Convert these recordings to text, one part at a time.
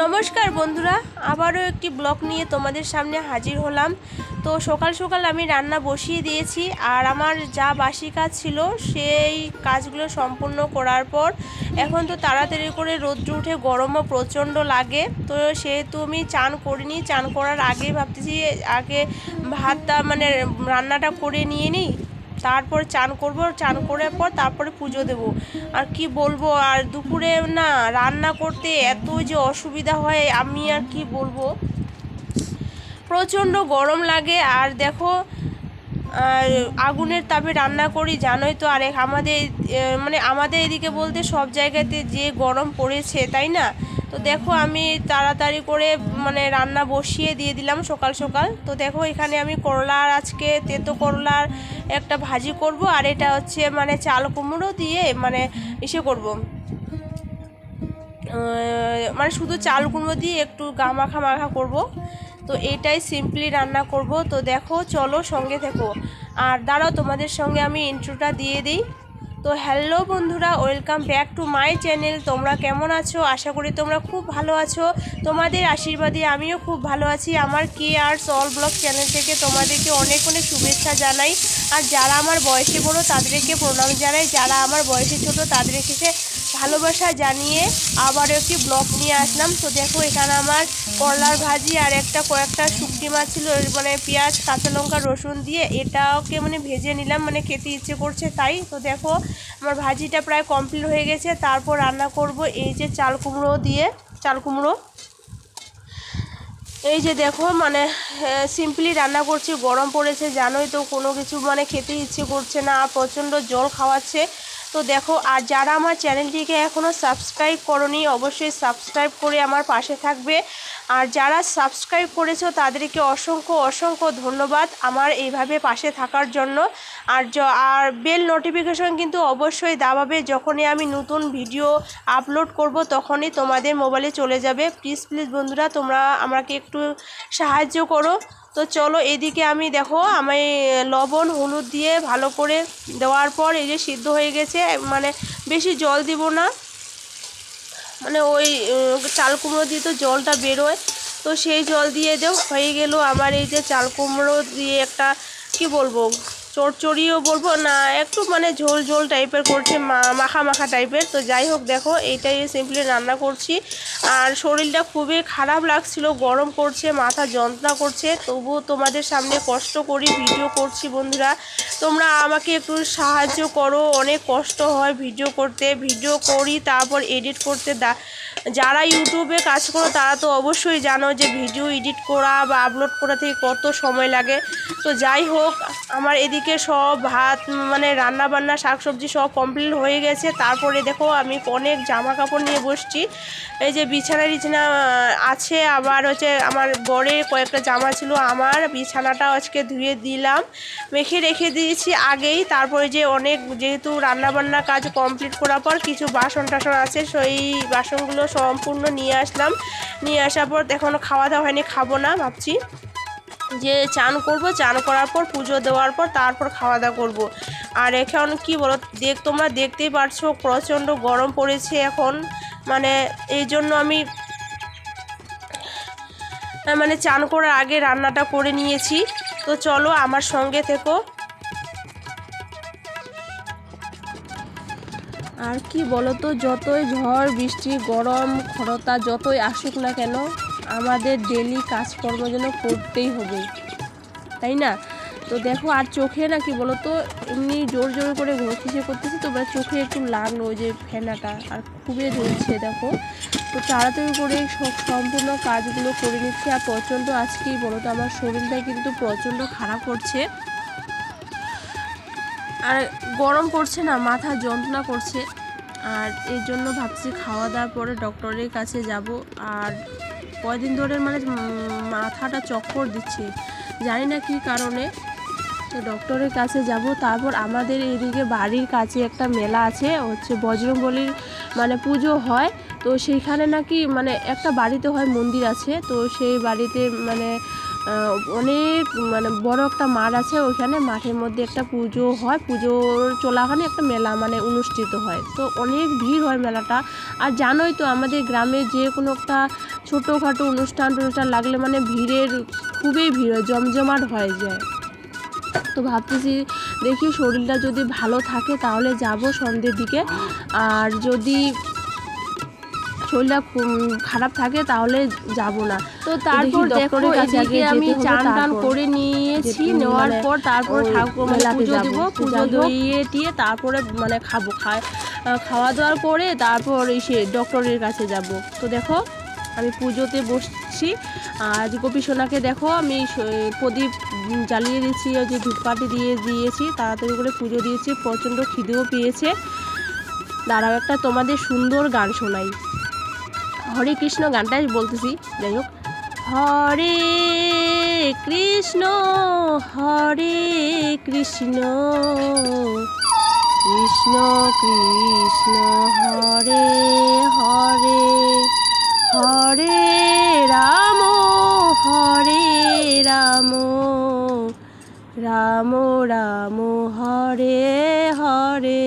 নমস্কার বন্ধুরা, আবারও একটি ব্লগ নিয়ে তোমাদের সামনে হাজির হলাম। তো সকাল সকাল আমি রান্না বসিয়ে দিয়েছি আর আমার যা বাসি কাজ ছিল সেই কাজগুলো সম্পূর্ণ করার পর এখন তো তাড়াতাড়ি করে রোদ্র উঠে গরমও প্রচণ্ড লাগে। তো সেহেতু আমি চান করিনি, চান করার আগে ভাবতেছি আগে ভাতটা মানে রান্নাটা করে নিয়ে নিই। তারপর চান করব, চান করার পর তারপরে পুজো দেব। আর কি বলব, আর দুপুরে না রান্না করতে এত যে অসুবিধা হয়, আমি আর কি বলব? প্রচণ্ড গরম লাগে, আর দেখো, আর আগুনের তাপে রান্না করি, জানোই তো, আর আমাদের মানে আমাদের এদিকে বলতে সব জায়গাতে যে গরম পড়েছে, তাই না? তো দেখো আমি তাড়াতাড়ি করে মানে রান্না বসিয়ে দিয়ে দিলাম সকাল সকাল। তো দেখো এখানে আমি করলার আজকে তেতো করলার একটা ভাজি করব, আর এটা হচ্ছে মানে চাল কুমড়ো দিয়ে মানে ইসে করব। মানে শুধু চাল কুমড়ো দিয়ে একটু গা মাখা মাখা করব। তো এটাই সিম্পলি রান্না করব। তো দেখো, চলো সঙ্গে থেকো। আর দাঁড়াও, তোমাদের সঙ্গে আমি ইন্ট্রোটা দিয়ে দিই। তো হ্যালো বন্ধুরা, welcome back to my channel. তোমরা কেমন আছো? আশা করি তোমরা খুব ভালো আছো। তোমাদের আশীর্বাদে আমিও খুব ভালো আছি। আমার K arts all blog channel থেকে তোমাদেরকে অনেক অনেক শুভেচ্ছা জানাই। আর যারা আমার বয়সে বড়, তাদেরকে প্রণাম জানাই। যারা আমার বয়সে ছোটো তাদেরকে ভালোবাসা জানিয়ে আবারও একটি ব্লগ নিয়ে আসলাম। তো দেখো, এখানে আমার করলার ভাজি আর একটা কয়েকটা শুকটি মাছ ছিল মানে পেঁয়াজ, কাঁচা লঙ্কা, রসুন দিয়ে এটাকে মানে ভেজে নিলাম মানে খেতে ইচ্ছে করছে তাই। তো দেখো, আমার ভাজিটা প্রায় কমপ্লিট হয়ে গেছে। তারপর রান্না করব এই যে চাল কুমড়ো দিয়ে, চাল কুমড়ো। এই যে দেখো মানে সিম্পলি রান্না করছি, গরম পড়েছে, জানোই তো, কোনো কিছু মানে খেতে ইচ্ছে করছে না, প্রচণ্ড জল খাওয়াচ্ছে। তো দেখো, আর যারা আমার চ্যানেলটিকে এখনও সাবস্ক্রাইব করনি, অবশ্যই সাবস্ক্রাইব করে আমার পাশে থাকবে। আর যারা সাবস্ক্রাইব করেছ, তাদেরকে অসংখ্য অসংখ্য ধন্যবাদ আমার এইভাবে পাশে থাকার জন্য। আর আর বেল নোটিফিকেশন কিন্তু অবশ্যই দাবাবে যখনই আমি নতুন ভিডিও আপলোড করব, তখনই তোমাদের মোবাইলে চলে যাবে। প্লিজ প্লিজ বন্ধুরা, তোমরা আমাকে একটু সাহায্য করো। তো চলো এদিকে আমি দেখো, আমি লবণ, হলুদ দিয়ে ভালো করে দেওয়ার পর এই যে সিদ্ধ হয়ে গেছে মানে বেশি জল দিব না। মানে ওই চাল কুমড়ো দিয়ে তো জলটা বেরোয়। তো সেই জল দিয়ে দেও, হয়ে গেল আমার এই যে চাল কুমড়ো দিয়ে একটা, কি বলব চড়চড়িও বলব না, একটু মানে ঝোল ঝোল টাইপের করছে মাখা মাখা টাইপের তো যাই হোক, দেখো, এইটাই সিম্পলি রান্না করছি। আর শরীরটা খুবই খারাপ লাগছিল, গরম করছে, মাথা যন্ত্রণা করছে। তবুও তোমাদের সামনে কষ্ট করি ভিডিও করছি বন্ধুরা। তোমরা আমাকে একটু সাহায্য করো, অনেক কষ্ট হয় ভিডিও করতে। ভিডিও করি, তারপর এডিট করতে দা, যারা ইউটিউবে কাজ করো, তারা তো অবশ্যই জানো যে ভিডিও এডিট করা বা আপলোড করা থেকে কত সময় লাগে। তো যাই হোক, আমার এদিকে সব ভাত মানে রান্না বান্না শাকসবজি সব কমপ্লিট হয়ে গেছে। তারপরে দেখো আমি অনেক জামা কাপড় নিয়ে বসছি। এই যে বিছানা টিছানা আছে। আবার হচ্ছে আমার বরের কয়েকটা জামা ছিল আমার। বিছানাটা আজকে ধুয়ে দিলাম। মেখে রেখে দিয়েছি আগেই। তারপরে যে অনেক যেহেতু রান্নাবান্না কাজ কমপ্লিট করার পর কিছু বাসন টাসন আছে, সেই বাসনগুলো সম্পূর্ণ নিয়ে আসলাম। নিয়ে আসার পর এখনও খাওয়া দাওয়া হয়নি, খাব না, ভাবছি। যে চান করব, চান করার পর, পুজো দেওয়ার পর, তারপর খাওয়া দাওয়া করব। আর এখন কি বলো, দেখ, তোমরা দেখতেই পারছ, প্রচণ্ড গরম পড়েছে এখন। মানে এই জন্য আমি মানে চান করার আগে রান্নাটা করে নিয়েছি। তো চলো আমার সঙ্গে থেকো। আর কি বলো তো, যতই ঝড়, বৃষ্টি, গরম, খরতা, যতই আসুক না কেন আমাদের ডেলি কাজকর্ম যেন করতেই হবে, তাই না? তো দেখো, আর চোখে না কি বলো তো এমনি জোর জোর করে ঘষিসে করতেছি তো চোখে একটু লাগল যে ফেনাটা, আর খুবই জ্বলছে দেখো। তো তাড়াতাড়ি করে সম্পূর্ণ কাজগুলো করে নিচ্ছি, আর প্রচণ্ড আজকেই বলো তো আমার শরীরটা কিন্তু প্রচণ্ড খারাপ করছে। আর গরম পড়ছে না, মাথা যন্ত্রণা করছে, আর এই জন্য ভাবছি খাওয়া দাওয়ার পরে ডক্টরের কাছে যাব, আর কয়দিন ধরে মানে মাথাটা চক্কর দিচ্ছে। জানি না কী কারণে। তো ডক্টরের কাছে যাব, তারপর আমাদের এদিকে বাড়ির কাছে একটা মেলা আছে, হচ্ছে বজরংবলির মানে পুজো হয়। তো সেইখানে নাকি মানে একটা বাড়িতে হয় মন্দির আছে, তো সেই বাড়িতে মানে অনেক মানে বড় একটা মাঠ আছে ওইখানে। মাঠের মধ্যে একটা পুজো হয়। পুজোর চলাকালীন একটা মেলা মানে অনুষ্ঠিত হয়। তো অনেক ভিড় হয় মেলাটা। আর জানোই তো আমাদের গ্রামে যে কোনো একটা ছোটোখাটো অনুষ্ঠান টনুষ্ঠান লাগলে মানে ভিড়ের খুবই ভিড় হয়, জমজমাট হয়ে যায়। তো ভাবতেছি দেখি শরীরটা যদি ভালো থাকে তাহলে যাব সন্ধ্যের দিকে। আর যদি শরীরটা খারাপ থাকে তাহলে যাব না তো তারপর দেখো এদিকে আমি চান টান করে নিয়েছি নেওয়ার মানে পর তারপর ঠাকুর মেলাতে পুজো যাব। দিব পুজো। দিয়ে টিয়ে তারপরে মানে খাব খায় খাওয়া দাওয়ার করে তারপর এসে ডক্টরের কাছে যাব তো দেখো আমি পুজোতে বসছি আর গোপী সোনাকে দেখো আমি প্রদীপ জ্বালিয়ে দিচ্ছি ওই যে ধূপকাঠি দিয়ে দিয়েছি তাড়াতাড়ি করে পুজো দিয়েছি প্রচণ্ড খিদেও পেয়েছে দাঁড়াও একটা তোমাদের সুন্দর গান শোনাই হরে কৃষ্ণ গানটাই বলতেছি, যাই হোক। হরে কৃষ্ণ হরে কৃষ্ণ কৃষ্ণ কৃষ্ণ, হরে হরে হরে রাম হরে রাম রাম রাম, হরে হরে।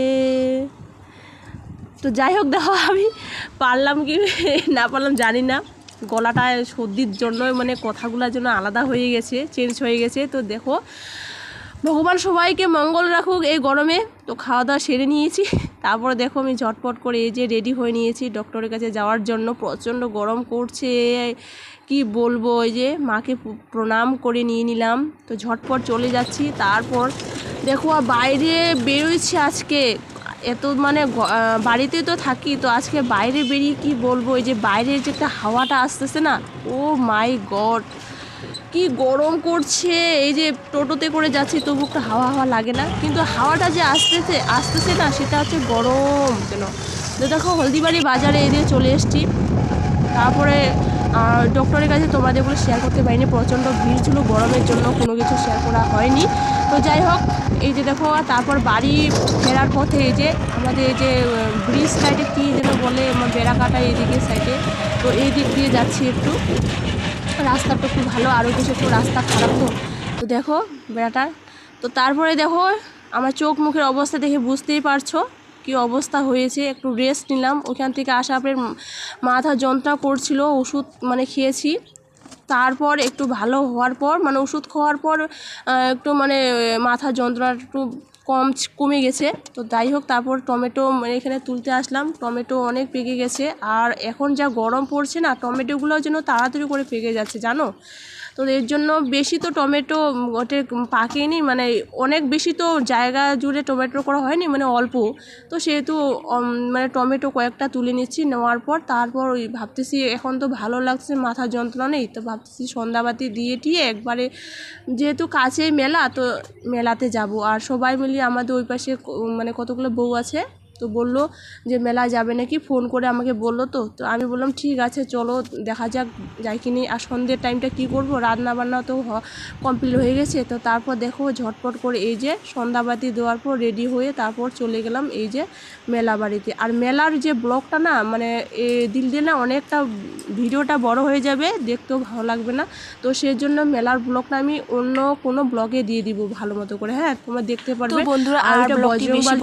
তো যাই হোক দেখো আমি পারলাম কি না পারলাম জানি না। গলাটা সর্দির জন্য মানে কথাগুলোর জন্য আলাদা হয়ে গেছে চেঞ্জ হয়ে গেছে। তো দেখো, ভগবান সবাইকে মঙ্গল রাখুক এই গরমে। তো খাওয়া দাওয়া সেরে নিয়েছি। তারপরে দেখো আমি ঝটপট করে এই যে রেডি হয়ে নিয়েছি ডক্টরের কাছে যাওয়ার জন্য। প্রচণ্ড গরম করছে, কি বলব ওই যে মাকে প্রণাম করে নিয়ে নিলাম। তো ঝটপট চলে যাচ্ছি। তারপর দেখো আর বাইরে বেরোইছি আজকে। এত মানে বাড়িতে তো থাকি, তো আজকে বাইরে বেরিয়ে কি বলব? এই যে বাইরের যে একটা হাওয়াটা আসতেছে না, ও মাই গড! কি গরম করছে, এই যে টোটোতে করে যাচ্ছি, তবু একটা হাওয়া হাওয়া লাগে না। কিন্তু হাওয়াটা যে আসতেছে আসতেছে না, সেটা হচ্ছে গরম কেন? দেখো, হলদিবাড়ি বাজারে এদিকে চলে এসেছি। তারপরে ডক্টরের কাছে তোমাদের বলে শেয়ার করতে পারিনি, প্রচণ্ড ভিড় ছিল, গরমের জন্য কোনো কিছু শেয়ার করা হয়নি। তো যাই হোক, এই যে দেখো, আর তারপর বাড়ি ফেরার পথে এই যে আমাদের এই যে ব্রিজ সাইডে কী যেন বলে, আমার বেড়া বেড়াকাটা এইদিকে সাইডে তো এই দিক দিয়ে যাচ্ছি একটু। রাস্তাটা খুব ভালো আরও কিছু একটু রাস্তা খারাপ তো। তো দেখো, বেড়াটার। তো তারপরে দেখো, আমার চোখ মুখের অবস্থা দেখে বুঝতেই পারছ। কি অবস্থা হয়েছে, একটু রেস্ট নিলাম। ওখান থেকে আসা পরে মাথা যন্ত্রণা করছিল, ওষুধ মানে খেয়েছি। তারপর একটু ভালো হওয়ার পর মানে ওষুধ খাওয়ার পর একটু মানে মাথা যন্ত্রণা একটু কম কমে গেছে। তো যাই হোক, তারপর টমেটো মানে এখানে তুলতে আসলাম। টমেটো অনেক পেকে গেছে। আর এখন যা গরম পড়ছে না, টমেটোগুলো যেন তাড়াতাড়ি করে পেকে যাচ্ছে, জানো? তো এর জন্য বেশি তো টমেটো ওটে পাকেনি মানে অনেক বেশি তো জায়গা জুড়ে টমেটো করা হয়নি মানে অল্প। তো সেহেতু মানে টমেটো কয়েকটা তুলে নিচ্ছি, নেওয়ার পর তারপর ওই ভাবতেছি এখন তো ভালো লাগছে, মাথা যন্ত্রণা নেই, তো ভাবতেছি সন্ধ্যাবাতি দিয়ে টিয়ে একবারে যেহেতু কাছেই মেলা, তো মেলাতে যাব। আর সবাই মিলিয়ে আমাদের ওই পাশে মানে কতগুলো বউ আছে? তো বলল যে মেলা যাবে নাকি? ফোন করে আমাকে বলল তো। তো আমি বললাম ঠিক আছে চলো দেখা যাক যাই কিনি। আর সন্ধ্যের টাইমটা কি করব? রান্না বান্না তো কমপ্লিট হয়ে গেছে। তো তারপর দেখো ঝটপট করে এই যে সন্ধ্যাবাতি দেওয়ার পর রেডি হয়ে তারপর চলে গেলাম এই যে মেলা বাড়িতে। আর মেলার যে ব্লগটা না মানে এ দিল দিয়ে না অনেকটা ভিডিওটা বড় হয়ে যাবে দেখতেও ভালো লাগবে না। তো সেই জন্য মেলার ব্লগটা আমি অন্য কোনো ব্লগে দিয়ে দিব ভালো মতো করে হ্যাঁ? তোমরা দেখতে পারবে। বন্ধুরা আর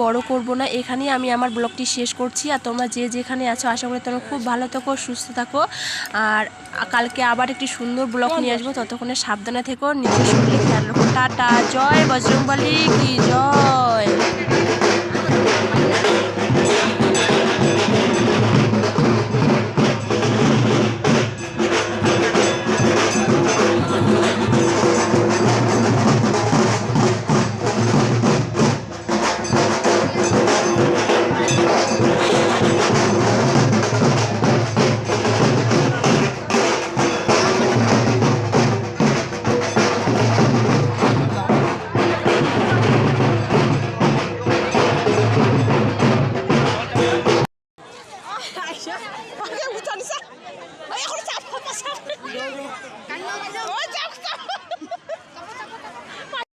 বড় করব না। এখানেই আমি আমার ব্লগটি শেষ করছি আর তোমরা যে যেখানে আছো, আশা করি তোমরা খুব ভালো থাকো, সুস্থ থাকো। আর কালকে আবার একটি সুন্দর ব্লগ নিয়ে আসব, ততক্ষণে সাবধানে থেকো, নিজের শরীরে খেয়াল রাখো। টাটা, জয় বজরংবলী কি জয়?